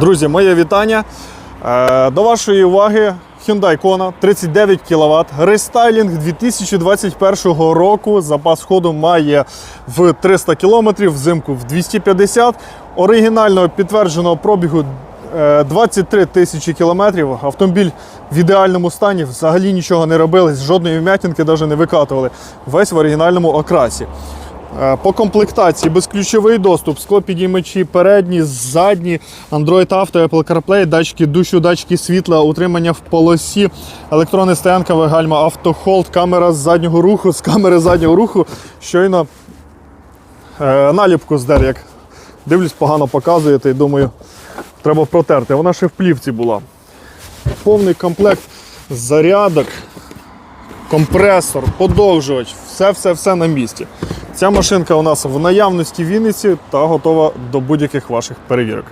Друзі, моє вітання. Е, До вашої уваги Hyundai Kona 39 кВт, рестайлінг 2021 року. Запас ходу має в 300 км, взимку в 250 Оригінального підтвердженого пробігу е, 23 тисячі кілометрів. Автомобіль в ідеальному стані, взагалі нічого не робили, жодної вм'ятинки навіть не викатували. Весь в оригінальному окрасі. Е, По комплектації безключовий доступ, склопідіймачі передні, задні, Android Auto, Apple CarPlay, датчики дощу, датчики світла, утримання в полосі, електронна стоянка, гальма, автохолд, камера заднього руху, з камери заднього руху. Щойно е, наліпку здер, як дивлюсь, погано показуєте і думаю, треба протерти. Вона ще в плівці була. Повний комплект зарядок, компресор, подовжувач, все-все-все на місці. Ця машинка у нас в наявності в Вінниці та готова до будь-яких ваших перевірок.